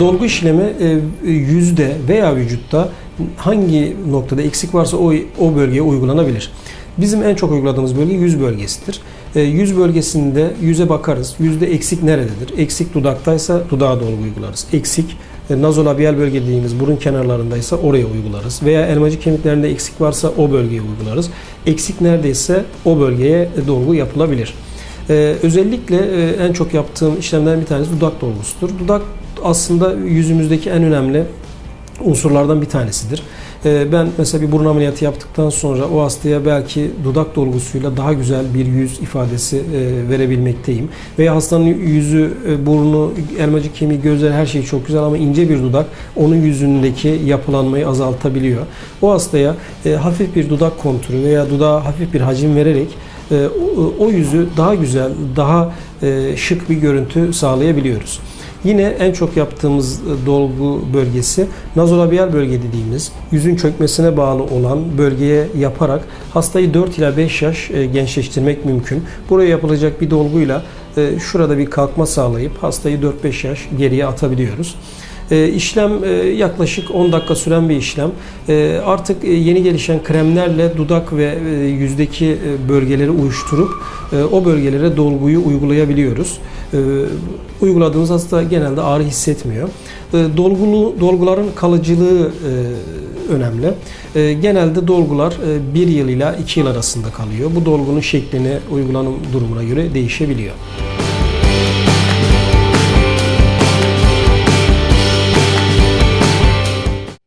dolgu işlemi e, yüzde veya vücutta hangi noktada eksik varsa o, o bölgeye uygulanabilir. Bizim en çok uyguladığımız bölge yüz bölgesidir. E, yüz bölgesinde yüze bakarız. Yüzde eksik nerededir? Eksik dudaktaysa dudağa dolgu uygularız. Eksik e, nazolabiyal bölge dediğimiz burun kenarlarındaysa oraya uygularız. Veya elmacık kemiklerinde eksik varsa o bölgeye uygularız. Eksik neredeyse o bölgeye dolgu yapılabilir. Ee, özellikle e, en çok yaptığım işlemlerden bir tanesi dudak dolgusudur. Dudak aslında yüzümüzdeki en önemli unsurlardan bir tanesidir. Ee, ben mesela bir burun ameliyatı yaptıktan sonra o hastaya belki dudak dolgusuyla daha güzel bir yüz ifadesi e, verebilmekteyim. Veya hastanın yüzü, e, burnu, elmacık kemiği, gözleri her şey çok güzel ama ince bir dudak onun yüzündeki yapılanmayı azaltabiliyor. O hastaya e, hafif bir dudak kontürü veya dudağa hafif bir hacim vererek e, o, yüzü daha güzel, daha e, şık bir görüntü sağlayabiliyoruz. Yine en çok yaptığımız e, dolgu bölgesi nazolabiyal bölge dediğimiz yüzün çökmesine bağlı olan bölgeye yaparak hastayı 4 ila 5 yaş e, gençleştirmek mümkün. Buraya yapılacak bir dolguyla şurada bir kalkma sağlayıp hastayı 4-5 yaş geriye atabiliyoruz. E, işlem e, yaklaşık 10 dakika süren bir işlem. E, artık e, yeni gelişen kremlerle dudak ve e, yüzdeki e, bölgeleri uyuşturup e, o bölgelere dolguyu uygulayabiliyoruz. E, uyguladığımız hasta genelde ağrı hissetmiyor. Dolgulu dolguların kalıcılığı önemli. Genelde dolgular 1 yıl ile 2 yıl arasında kalıyor. Bu dolgunun şeklini uygulanım durumuna göre değişebiliyor.